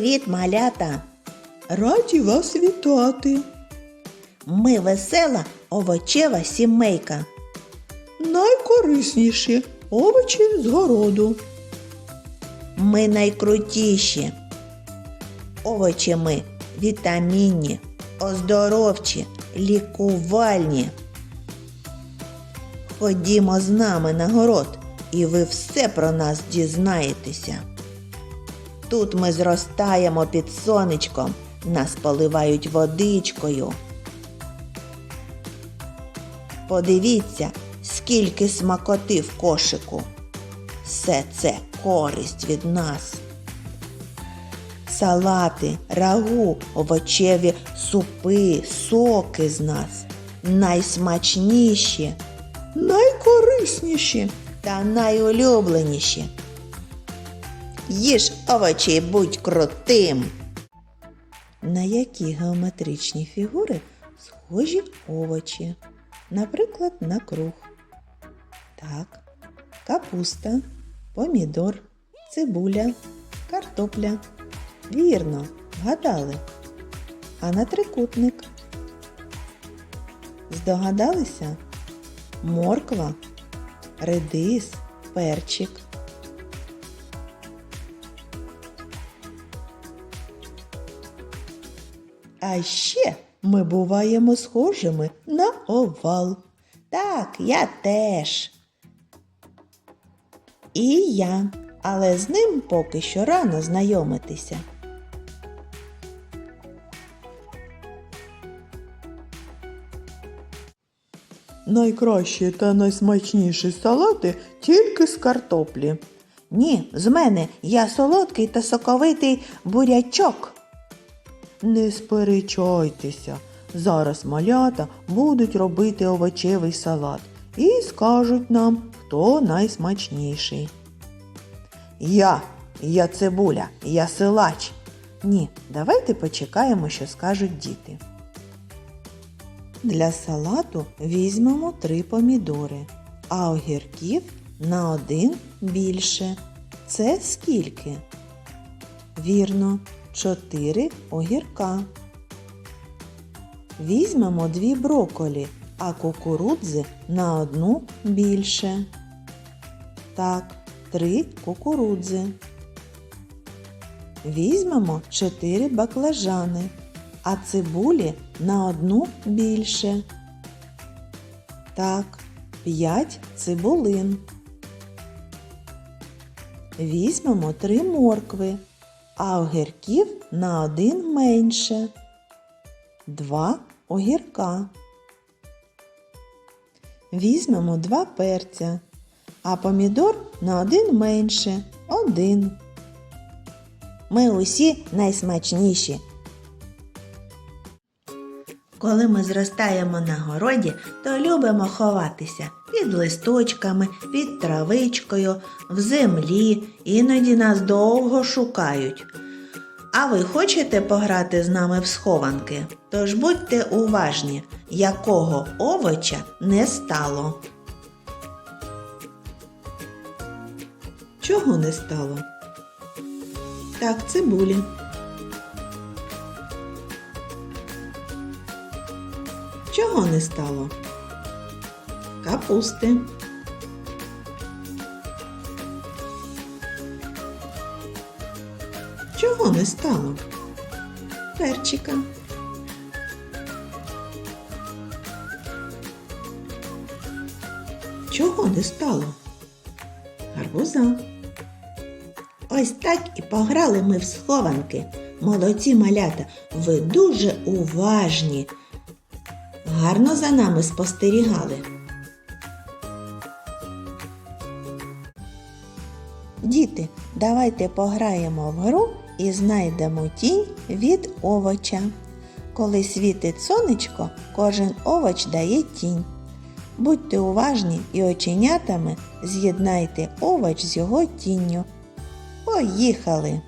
Привіт, малята! Раді вас вітати. Ми весела овочева сімейка. Найкорисніші овочі з городу. Ми найкрутіші. Овочі ми вітамінні, оздоровчі, лікувальні. Ходімо з нами на город, і ви все про нас дізнаєтеся. Тут ми зростаємо під сонечком, нас поливають водичкою. Подивіться, скільки смакоти в кошику. Все це користь від нас. Салати, рагу, овочеві супи, соки з нас найсмачніші Найкорисніші. та найулюбленіші. Їж овочі будь крутим. На які геометричні фігури схожі овочі? Наприклад, на круг. Так, капуста, помідор, цибуля, картопля. Вірно, вгадали. А на трикутник. Здогадалися? Морква, редис, перчик. А ще ми буваємо схожими на овал. Так, я теж. І я, але з ним поки що рано знайомитися. Найкращі та найсмачніші салати тільки з картоплі. Ні, з мене я солодкий та соковитий бурячок. Не сперечайтеся. Зараз малята будуть робити овочевий салат і скажуть нам, хто найсмачніший. Я, я цибуля, я силач. Ні, давайте почекаємо, що скажуть діти. Для салату візьмемо три помідори, а огірків на один більше. Це скільки? Вірно, чотири огірка. Візьмемо дві броколі, а кукурудзи на одну більше. Так, три кукурудзи. Візьмемо 4 баклажани, а цибулі на одну більше. Так, 5 цибулин. Візьмемо 3 моркви, а огірків на один менше. Два огірка. Візьмемо два перця, а помідор на один менше. Один. Ми усі найсмачніші. Коли ми зростаємо на городі, то любимо ховатися під листочками, під травичкою, в землі, іноді нас довго шукають. А ви хочете пограти з нами в схованки? Тож будьте уважні, якого овоча не стало. Чого не стало? Так, цибулі. Чого не стало? Капусти. Чого не стало? Перчика. Чого не стало? Гарбуза. Ось так і пограли ми в схованки. Молодці малята, ви дуже уважні. Гарно за нами спостерігали. Діти, давайте пограємо в гру і знайдемо тінь від овоча. Коли світить сонечко, кожен овоч дає тінь. Будьте уважні і оченятами з'єднайте овоч з його тінню. Поїхали.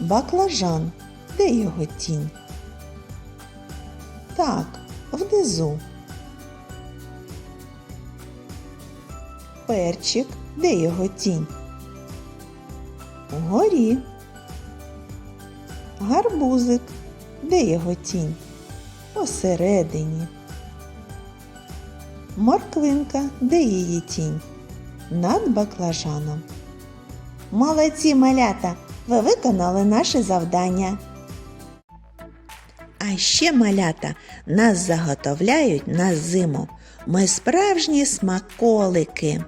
Баклажан. Де його тінь? Так, внизу. Перчик. Де його тінь? Угорі. Гарбузик. Де його тінь? Посередині. Морквинка. Де її тінь? Над баклажаном. Молодці малята! Ви виконали наше завдання. А ще малята нас заготовляють на зиму. Ми справжні смаколики.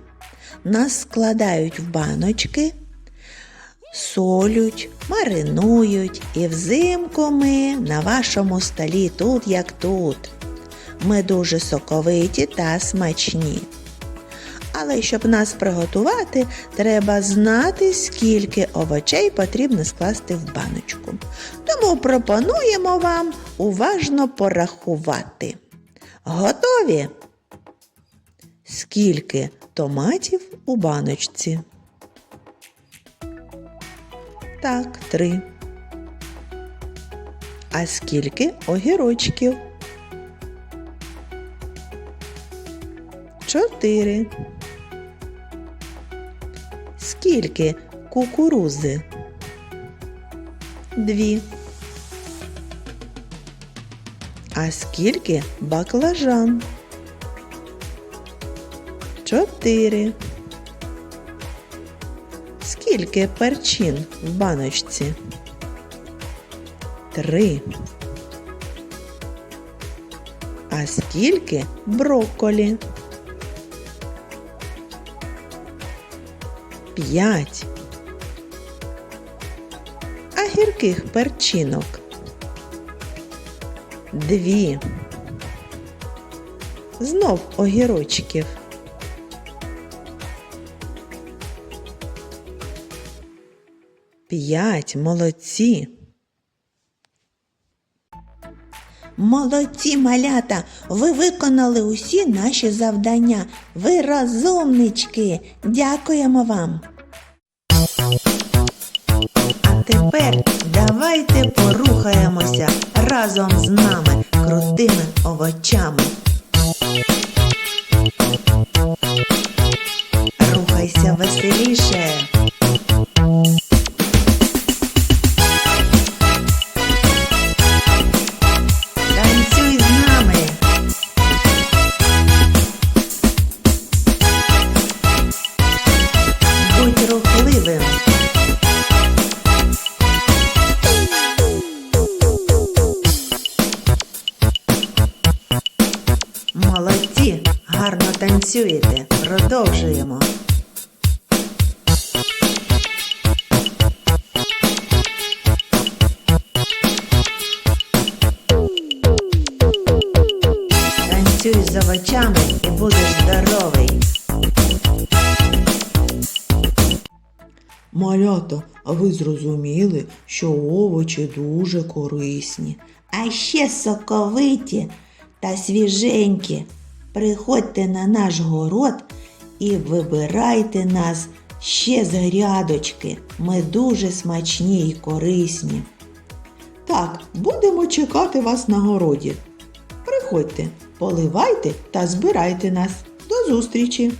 Нас складають в баночки, солють, маринують, і взимку ми на вашому столі тут як тут. Ми дуже соковиті та смачні. Але щоб нас приготувати, треба знати, скільки овочей потрібно скласти в баночку. Тому пропонуємо вам уважно порахувати. Готові? Скільки томатів у баночці? Так, три. А скільки огірочків? Чотири. Скільки кукурузи? Дві. А скільки баклажан? Чотири. Скільки перчин в баночці? Три. А скільки брокколі? П'ять. А гірких перчинок? Дві. Знов огірочків. П'ять. Молодці. Молодці малята! Ви виконали усі наші завдання. Ви розумнички. Дякуємо вам. А тепер давайте порухаємося разом з нами крутими овочами. Молодці, гарно танцюєте. Продовжуємо. Танцюй з овочами і будеш здоровий. Малята, а ви зрозуміли, що овочі дуже корисні. А ще соковиті та свіженькі. Приходьте на наш город і вибирайте нас ще з грядочки. Ми дуже смачні і корисні. Так, будемо чекати вас на городі. Приходьте, поливайте та збирайте нас. До зустрічі!